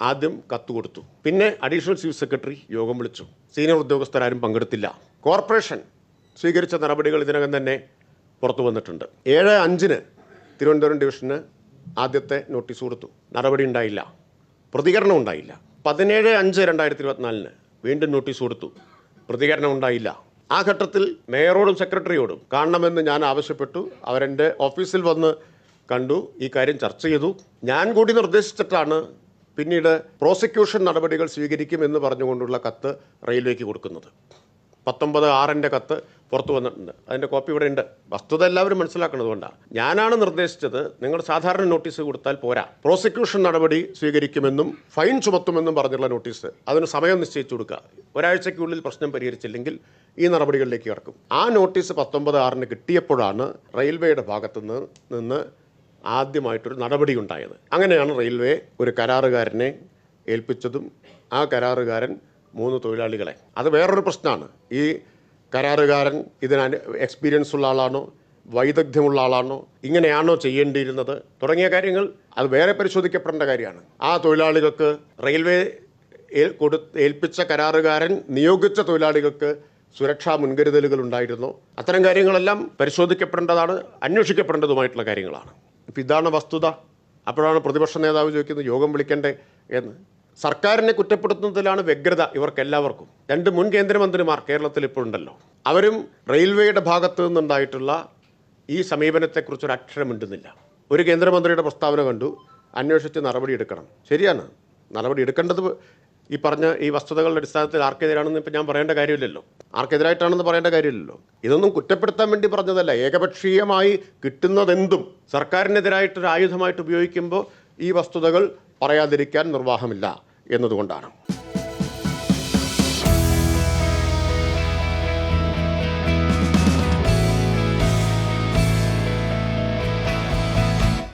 ആദ്യം കത്ത് കൊടുത്തു. പിന്നെ അഡീഷണൽ ചീഫ് സെക്രട്ടറി യോഗം വിളിച്ചു. സീനിയർ ഉദ്യോഗസ്ഥരാരും പങ്കെടുത്തില്ല. കോർപ്പറേഷൻ സ്വീകരിച്ച നടപടികൾ ഇതിനകം തന്നെ പുറത്തു വന്നിട്ടുണ്ട്. ഏഴ് അഞ്ചിന് തിരുവനന്തപുരം ഡിവിഷന് ആദ്യത്തെ നോട്ടീസ് കൊടുത്തു. നടപടി ഉണ്ടായില്ല. പ്രതികരണം ഉണ്ടായില്ല. പതിനേഴ് അഞ്ച് രണ്ടായിരത്തി ഇരുപത്തിനാലിന് വീണ്ടും നോട്ടീസ് കൊടുത്തു. പ്രതികരണം ഉണ്ടായില്ല. ആ ഘട്ടത്തിൽ മേയറോടും സെക്രട്ടറിയോടും കാണണമെന്ന് ഞാൻ ആവശ്യപ്പെട്ടു. അവരെന്റെ ഓഫീസിൽ വന്ന് കണ്ടു. ഈ കാര്യം ചർച്ച ചെയ്തു. ഞാൻ കൂടി നിർദ്ദേശിച്ചിട്ടാണ് പിന്നീട് പ്രോസിക്യൂഷൻ നടപടികൾ സ്വീകരിക്കുമെന്ന് പറഞ്ഞുകൊണ്ടുള്ള കത്ത് റെയിൽവേക്ക് കൊടുക്കുന്നത്. പത്തൊമ്പത് ആറിന്റെ കത്ത് പുറത്തു വന്നിട്ടുണ്ട്. അതിന്റെ കോപ്പി ഇവിടെ ഉണ്ട്. വസ്തുത എല്ലാവരും മനസ്സിലാക്കുന്നതുകൊണ്ടാണ് ഞാനാണ് നിർദ്ദേശിച്ചത് നിങ്ങൾ സാധാരണ നോട്ടീസ് കൊടുത്താൽ പോരാ. പ്രോസിക്യൂഷൻ നടപടി സ്വീകരിക്കുമെന്നും ഫൈൻ ചുമത്തുമെന്നും പറഞ്ഞുള്ള നോട്ടീസ് അതിന് സമയം നിശ്ചയിച്ചു കൊടുക്കുക. ഒരാഴ്ചയ്ക്കുള്ളിൽ പ്രശ്നം പരിഹരിച്ചില്ലെങ്കിൽ ഈ നടപടികളിലേക്ക് കിടക്കും ആ നോട്ടീസ് പത്തൊമ്പത് ആറിന് കിട്ടിയപ്പോഴാണ് റെയിൽവേയുടെ ഭാഗത്തു നിന്ന് നിന്ന് ആദ്യമായിട്ടൊരു നടപടി ഉണ്ടായത് അങ്ങനെയാണ് റെയിൽവേ ഒരു കരാറുകാരനെ ഏൽപ്പിച്ചതും ആ കരാറുകാരൻ മൂന്ന് തൊഴിലാളികളെ. അത് വേറൊരു പ്രശ്നമാണ്. ഈ കരാറുകാരൻ ഇതിന് എക്സ്പീരിയൻസ് ഉള്ള ആളാണോ വൈദഗ്ധ്യമുള്ള ആളാണോ ഇങ്ങനെയാണോ ചെയ്യേണ്ടിയിരുന്നത് തുടങ്ങിയ കാര്യങ്ങൾ അത് വേറെ പരിശോധിക്കപ്പെടേണ്ട കാര്യമാണ്. ആ തൊഴിലാളികൾക്ക് റെയിൽവേ കൊടു ഏൽപ്പിച്ച കരാറുകാരൻ നിയോഗിച്ച തൊഴിലാളികൾക്ക് സുരക്ഷാ മുൻകരുതലുകൾ ഉണ്ടായിരുന്നു. അത്തരം കാര്യങ്ങളെല്ലാം പരിശോധിക്കപ്പെടേണ്ടതാണ് അന്വേഷിക്കപ്പെടേണ്ടതുമായിട്ടുള്ള കാര്യങ്ങളാണ്. ഇപ്പം ഇതാണ് വസ്തുത. അപ്പോഴാണ് പ്രതിപക്ഷ നേതാവ് ചോദിക്കുന്നത് യോഗം വിളിക്കണ്ടേ? എന്ന്. സർക്കാരിനെ കുറ്റപ്പെടുത്തുന്നതിലാണ് വ്യഗ്രത ഇവർക്കെല്ലാവർക്കും. രണ്ട് മുൻ കേന്ദ്രമന്ത്രിമാർ കേരളത്തിൽ ഇപ്പോൾ ഉണ്ടല്ലോ. അവരും റെയിൽവേയുടെ ഭാഗത്തു നിന്നുണ്ടായിട്ടുള്ള ഈ സമീപനത്തെക്കുറിച്ച് ഒരു അക്ഷരം മിണ്ടുന്നില്ല. ഒരു കേന്ദ്രമന്ത്രിയുടെ പ്രസ്താവന കണ്ടു. അന്വേഷിച്ച് നടപടിയെടുക്കണം. ശരിയാണ്. നടപടി എടുക്കേണ്ടത് ഈ പറഞ്ഞ ഈ വസ്തുതകളുടെ അടിസ്ഥാനത്തിൽ ആർക്കെതിരാണെന്ന് ഇപ്പം ഞാൻ പറയേണ്ട കാര്യമില്ലല്ലോ. ആർക്കെതിരായിട്ടാണെന്ന് പറയേണ്ട കാര്യമില്ലല്ലോ. ഇതൊന്നും കുറ്റപ്പെടുത്താൻ വേണ്ടി പറഞ്ഞതല്ല. ഏകപക്ഷീയമായി കിട്ടുന്നതെന്തും സർക്കാരിനെതിരായിട്ടൊരു ആയുധമായിട്ട് ഉപയോഗിക്കുമ്പോൾ ഈ വസ്തുതകൾ പറയാതിരിക്കാൻ നിർവാഹമില്ല എന്നതുകൊണ്ടാണ്.